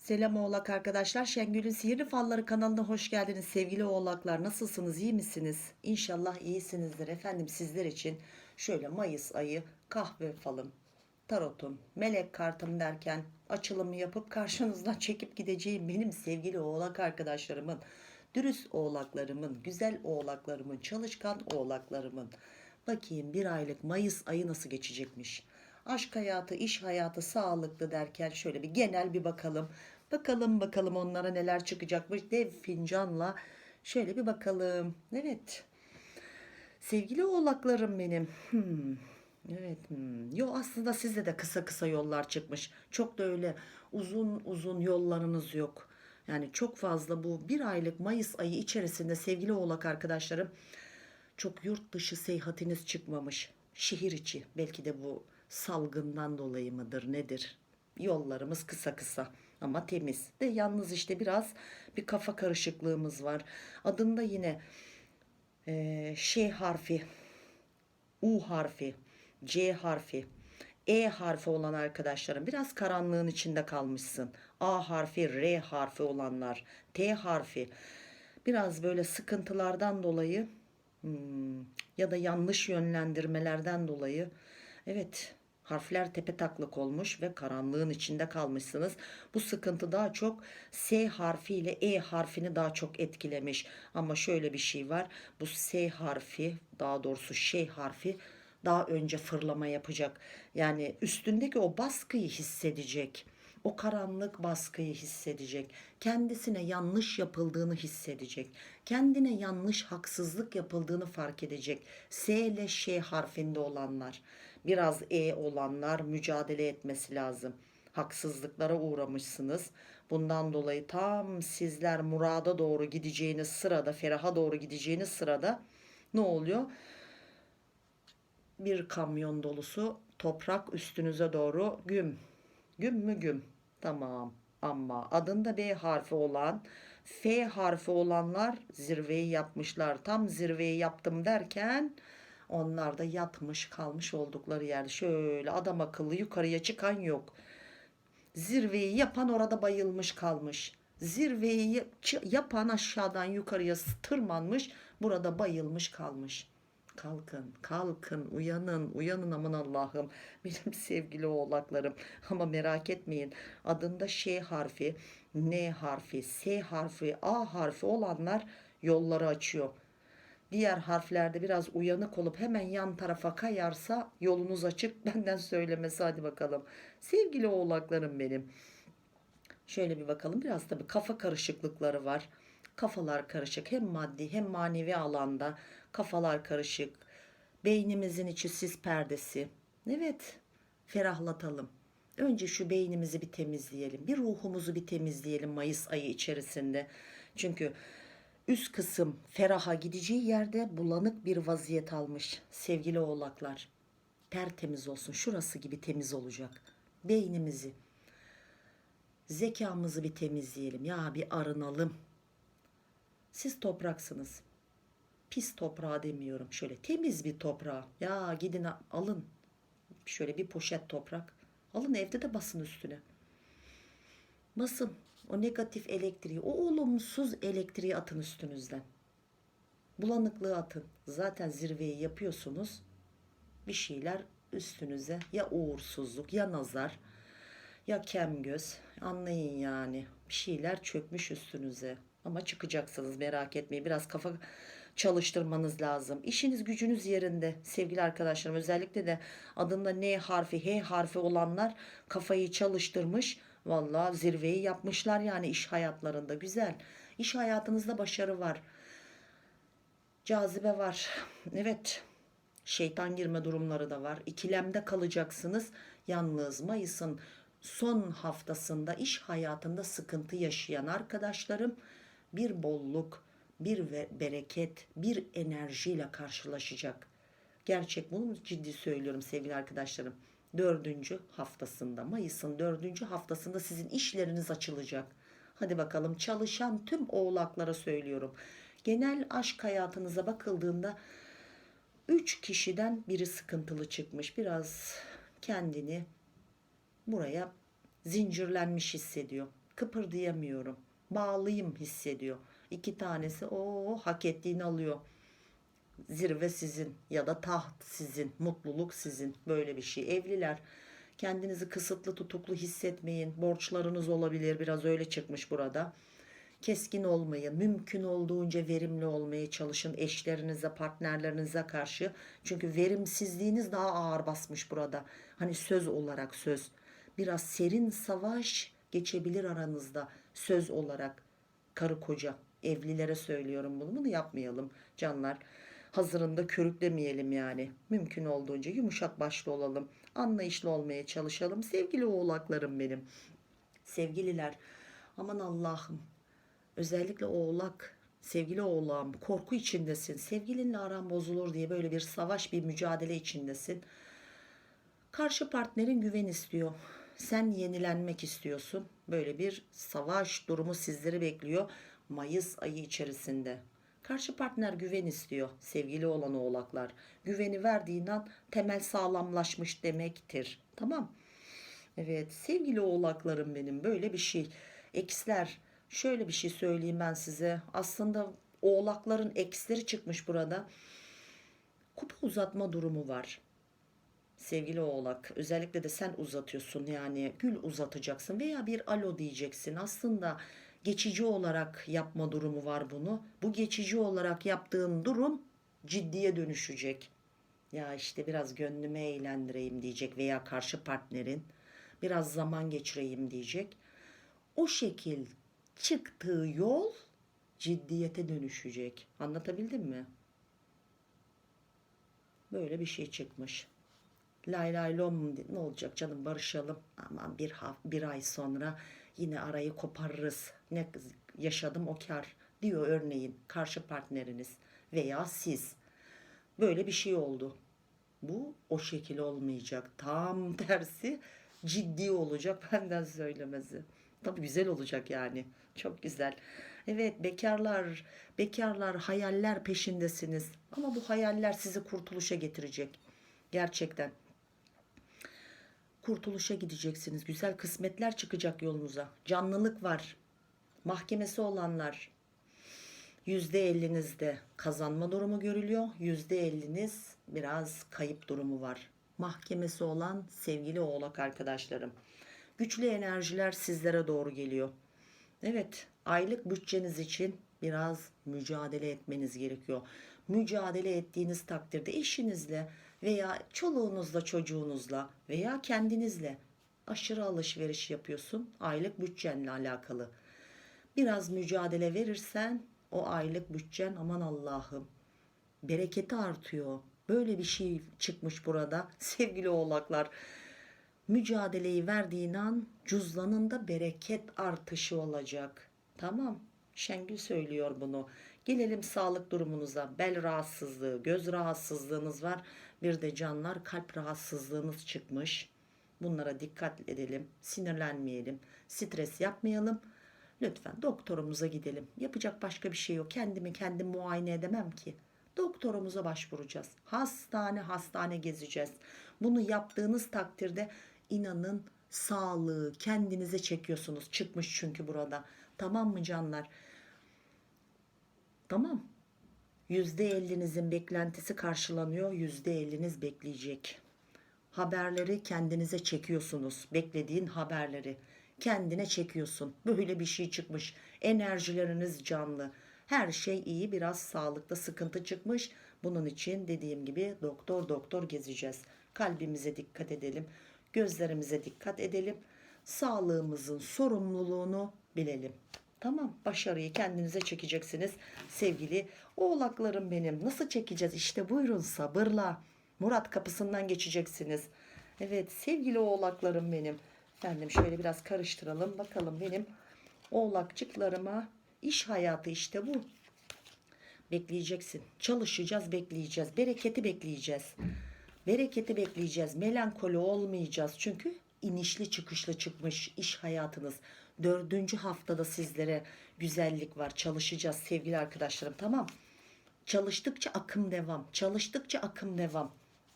Selam oğlak arkadaşlar. Şengül'ün Sihirli Falları kanalına hoş geldiniz. Sevgili oğlaklar nasılsınız? iyi misiniz? İnşallah iyisinizdir efendim. Sizler için şöyle Mayıs ayı kahve falım, tarotum, melek kartım derken açılımı yapıp karşınızdan çekip gideceğim benim sevgili oğlak arkadaşlarımın, dürüst oğlaklarımın, güzel oğlaklarımın, çalışkan oğlaklarımın. Bakayım bir aylık Mayıs ayı nasıl geçecekmiş? Aşk hayatı, iş hayatı, sağlıklı derken şöyle bir genel bir bakalım. Bakalım bakalım onlara neler çıkacakmış. Dev fincanla şöyle bir bakalım. Evet. Sevgili oğlaklarım benim. Hmm. Evet. Hmm. Yo aslında sizde de kısa kısa yollar çıkmış. Çok da öyle uzun uzun yollarınız yok. Yani çok fazla bu bir aylık Mayıs ayı içerisinde sevgili oğlak arkadaşlarım çok yurt dışı seyahatiniz çıkmamış. Şehir içi belki de bu salgından dolayı mıdır nedir? Yollarımız kısa kısa ama temiz. De yalnız işte biraz bir kafa karışıklığımız var. Adında yine eee şey harfi, U harfi, C harfi, E harfi olan arkadaşlarım biraz karanlığın içinde kalmışsın. A harfi, R harfi olanlar, T harfi biraz böyle sıkıntılardan dolayı hmm, ya da yanlış yönlendirmelerden dolayı evet harfler tepe taklak olmuş ve karanlığın içinde kalmışsınız. Bu sıkıntı daha çok S harfi ile E harfini daha çok etkilemiş. Ama şöyle bir şey var. Bu S harfi daha doğrusu şey harfi daha önce fırlama yapacak. Yani üstündeki o baskıyı hissedecek. O karanlık baskıyı hissedecek. Kendisine yanlış yapıldığını hissedecek. Kendine yanlış haksızlık yapıldığını fark edecek. S ile Ş harfinde olanlar, biraz E olanlar mücadele etmesi lazım. Haksızlıklara uğramışsınız. Bundan dolayı tam sizler murada doğru gideceğiniz sırada, feraha doğru gideceğiniz sırada ne oluyor? bir kamyon dolusu toprak üstünüze doğru güm. Güm mü güm? Tamam. Ama adında B harfi olan F harfi olanlar zirveyi yapmışlar. Tam zirveyi yaptım derken onlar da yatmış kalmış oldukları yerde. Şöyle adam akıllı yukarıya çıkan yok. Zirveyi yapan orada bayılmış kalmış. Zirveyi yapan aşağıdan yukarıya tırmanmış. Burada bayılmış kalmış. Kalkın, kalkın, uyanın, uyanın aman Allah'ım. Benim sevgili oğlaklarım. Ama merak etmeyin. Adında Ş harfi, N harfi, S harfi, A harfi olanlar yolları açıyor. Diğer harflerde biraz uyanık olup hemen yan tarafa kayarsa yolunuz açık. Benden söylemesi hadi bakalım. Sevgili oğlaklarım benim. Şöyle bir bakalım. Biraz tabii kafa karışıklıkları var. Kafalar karışık. Hem maddi hem manevi alanda kafalar karışık. Beynimizin içi sis perdesi. Evet. Ferahlatalım. Önce şu beynimizi bir temizleyelim. Bir ruhumuzu bir temizleyelim Mayıs ayı içerisinde. Çünkü üst kısım feraha gideceği yerde bulanık bir vaziyet almış sevgili oğlaklar. Tertemiz olsun. Şurası gibi temiz olacak. Beynimizi, zekamızı bir temizleyelim. Ya bir arınalım. Siz topraksınız. Pis toprağı demiyorum. Şöyle temiz bir toprağı. Ya gidin alın. Şöyle bir poşet toprak. Alın evde de basın üstüne. Basın. O negatif elektriği, o olumsuz elektriği atın üstünüzden. Bulanıklığı atın. Zaten zirveyi yapıyorsunuz. Bir şeyler üstünüze ya uğursuzluk ya nazar ya kem göz anlayın yani bir şeyler çökmüş üstünüze ama çıkacaksınız merak etmeyin. Biraz kafa çalıştırmanız lazım. İşiniz gücünüz yerinde sevgili arkadaşlarım. Özellikle de adında N harfi H harfi olanlar kafayı çalıştırmış. Vallahi zirveyi yapmışlar yani iş hayatlarında. Güzel. İş hayatınızda başarı var. Cazibe var. Evet. Şeytan girme durumları da var. İkilemde kalacaksınız. Yalnız Mayıs'ın son haftasında iş hayatında sıkıntı yaşayan arkadaşlarım bir bolluk, bir bereket, bir enerjiyle karşılaşacak. Gerçek bunu ciddi söylüyorum sevgili arkadaşlarım. Dördüncü haftasında, Mayıs'ın dördüncü haftasında sizin işleriniz açılacak. Hadi bakalım çalışan tüm oğlaklara söylüyorum. Genel aşk hayatınıza bakıldığında Üç kişiden biri sıkıntılı çıkmış. Biraz kendini buraya zincirlenmiş hissediyor. Kıpırdayamıyorum. Bağlıyım hissediyor. İki tanesi o hak ettiğini alıyor. Zirve sizin ya da taht sizin, mutluluk sizin. Böyle bir şey. Evliler kendinizi kısıtlı tutuklu hissetmeyin. Borçlarınız olabilir. Biraz öyle çıkmış burada. Keskin olmayın. Mümkün olduğunca verimli olmaya çalışın eşlerinize, partnerlerinize karşı. Çünkü verimsizliğiniz daha ağır basmış burada. Hani söz olarak söz. Biraz serin savaş geçebilir aranızda söz olarak. Karı koca evlilere söylüyorum bunu. Bunu yapmayalım canlar. Hazırında körüklemeyelim yani. Mümkün olduğunca yumuşak başlı olalım. Anlayışlı olmaya çalışalım. Sevgili oğlaklarım benim. Sevgililer aman Allah'ım özellikle oğlak sevgili oğlağım korku içindesin sevgilinle aran bozulur diye böyle bir savaş bir mücadele içindesin karşı partnerin güven istiyor sen yenilenmek istiyorsun böyle bir savaş durumu sizleri bekliyor Mayıs ayı içerisinde karşı partner güven istiyor sevgili olan oğlaklar güveni verdiğin an temel sağlamlaşmış demektir tamam Evet sevgili oğlaklarım benim böyle bir şey. Eksler şöyle bir şey söyleyeyim ben size. Aslında oğlakların eksleri çıkmış burada. Kupa uzatma durumu var. Sevgili oğlak özellikle de sen uzatıyorsun yani gül uzatacaksın veya bir alo diyeceksin. Aslında geçici olarak yapma durumu var bunu. Bu geçici olarak yaptığın durum ciddiye dönüşecek. Ya işte biraz gönlümü eğlendireyim diyecek veya karşı partnerin biraz zaman geçireyim diyecek. O şekil çıktığı yol ciddiyete dönüşecek. Anlatabildim mi? Böyle bir şey çıkmış. Lay lay lom ne olacak canım barışalım. Aman bir, bir ay sonra yine arayı koparırız. Ne yaşadım o kar diyor örneğin karşı partneriniz veya siz. Böyle bir şey oldu. Bu o şekil olmayacak. Tam tersi ciddi olacak benden söylemesi. Tabii güzel olacak yani. Çok güzel. Evet bekarlar, bekarlar hayaller peşindesiniz. Ama bu hayaller sizi kurtuluşa getirecek. Gerçekten. Kurtuluşa gideceksiniz. Güzel kısmetler çıkacak yolunuza. Canlılık var. Mahkemesi olanlar, %50'nizde kazanma durumu görülüyor. %50'niz biraz kayıp durumu var. Mahkemesi olan sevgili oğlak arkadaşlarım. Güçlü enerjiler sizlere doğru geliyor. Evet, aylık bütçeniz için biraz mücadele etmeniz gerekiyor. Mücadele ettiğiniz takdirde eşinizle veya çoluğunuzla, çocuğunuzla veya kendinizle aşırı alışveriş yapıyorsun. Aylık bütçenle alakalı. Biraz mücadele verirsen o aylık bütçen aman Allah'ım bereketi artıyor. Böyle bir şey çıkmış burada sevgili oğlaklar. Mücadeleyi verdiğin an cüzdanında bereket artışı olacak. Tamam. Şengül söylüyor bunu. Gelelim sağlık durumunuza. Bel rahatsızlığı, göz rahatsızlığınız var. Bir de canlar kalp rahatsızlığınız çıkmış. Bunlara dikkat edelim. Sinirlenmeyelim. Stres yapmayalım. Lütfen doktorumuza gidelim. Yapacak başka bir şey yok. Kendimi kendim muayene edemem ki. Doktorumuza başvuracağız. Hastane hastane gezeceğiz. Bunu yaptığınız takdirde inanın sağlığı kendinize çekiyorsunuz. Çıkmış çünkü burada. Tamam mı canlar? Tamam. %50'nizin beklentisi karşılanıyor. %50'niz bekleyecek. Haberleri kendinize çekiyorsunuz. Beklediğin haberleri kendine çekiyorsun. Böyle bir şey çıkmış. Enerjileriniz canlı. Her şey iyi. Biraz sağlıkta sıkıntı çıkmış. Bunun için dediğim gibi doktor doktor gezeceğiz. Kalbimize dikkat edelim. Gözlerimize dikkat edelim. Sağlığımızın sorumluluğunu bilelim. Tamam başarıyı kendinize çekeceksiniz sevgili oğlaklarım benim. Nasıl çekeceğiz? İşte buyurun sabırla. Murat kapısından geçeceksiniz. Evet sevgili oğlaklarım benim. Efendim şöyle biraz karıştıralım. Bakalım benim oğlakçıklarıma iş hayatı işte bu. Bekleyeceksin. Çalışacağız, bekleyeceğiz. Bereketi bekleyeceğiz. Bereketi bekleyeceğiz. Melankoli olmayacağız. Çünkü inişli çıkışlı çıkmış iş hayatınız. Dördüncü haftada sizlere güzellik var. Çalışacağız sevgili arkadaşlarım. Tamam. Çalıştıkça akım devam. Çalıştıkça akım devam.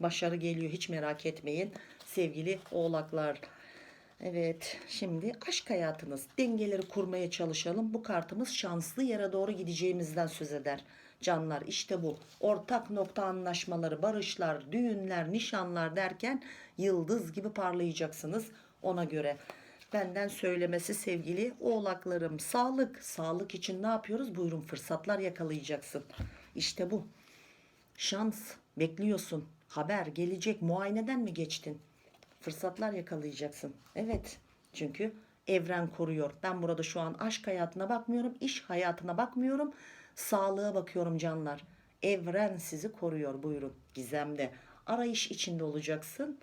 Başarı geliyor hiç merak etmeyin sevgili oğlaklar. Evet, şimdi aşk hayatınız dengeleri kurmaya çalışalım. Bu kartımız şanslı yere doğru gideceğimizden söz eder. Canlar işte bu. Ortak nokta anlaşmaları, barışlar, düğünler, nişanlar derken yıldız gibi parlayacaksınız ona göre. Benden söylemesi sevgili oğlaklarım. Sağlık, sağlık için ne yapıyoruz? Buyurun fırsatlar yakalayacaksın. İşte bu. Şans bekliyorsun. Haber gelecek. Muayeneden mi geçtin? Fırsatlar yakalayacaksın. Evet. Çünkü evren koruyor. Ben burada şu an aşk hayatına bakmıyorum, iş hayatına bakmıyorum. Sağlığa bakıyorum canlar. Evren sizi koruyor. Buyurun. Gizemde. Arayış içinde olacaksın.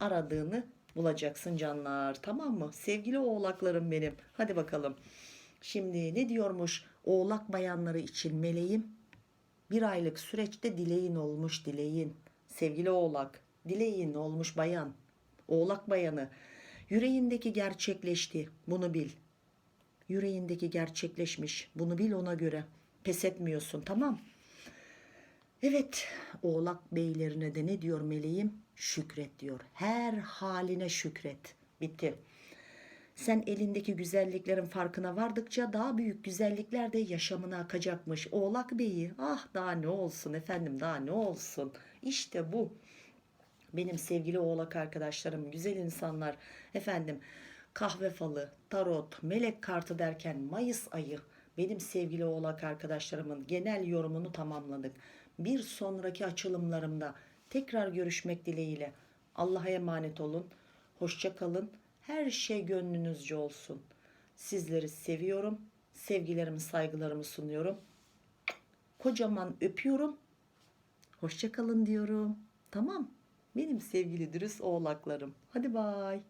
Aradığını bulacaksın canlar. Tamam mı? Sevgili oğlaklarım benim. Hadi bakalım. Şimdi ne diyormuş oğlak bayanları için meleğim? Bir aylık süreçte dileğin olmuş dileğin. Sevgili oğlak, dileğin olmuş bayan. Oğlak bayanı. Yüreğindeki gerçekleşti. Bunu bil. Yüreğindeki gerçekleşmiş. Bunu bil ona göre. Pes etmiyorsun tamam. Evet oğlak beylerine de ne diyor meleğim? Şükret diyor. Her haline şükret. Bitti. Sen elindeki güzelliklerin farkına vardıkça daha büyük güzellikler de yaşamına akacakmış. Oğlak beyi ah daha ne olsun efendim daha ne olsun. İşte bu. Benim sevgili oğlak arkadaşlarım, güzel insanlar, efendim kahve falı, tarot, melek kartı derken Mayıs ayı benim sevgili oğlak arkadaşlarımın genel yorumunu tamamladık. Bir sonraki açılımlarımda tekrar görüşmek dileğiyle. Allah'a emanet olun. Hoşça kalın. Her şey gönlünüzce olsun. Sizleri seviyorum. Sevgilerimi, saygılarımı sunuyorum. Kocaman öpüyorum. Hoşça kalın diyorum. Tamam. Benim sevgili dürüst oğlaklarım. Hadi bay.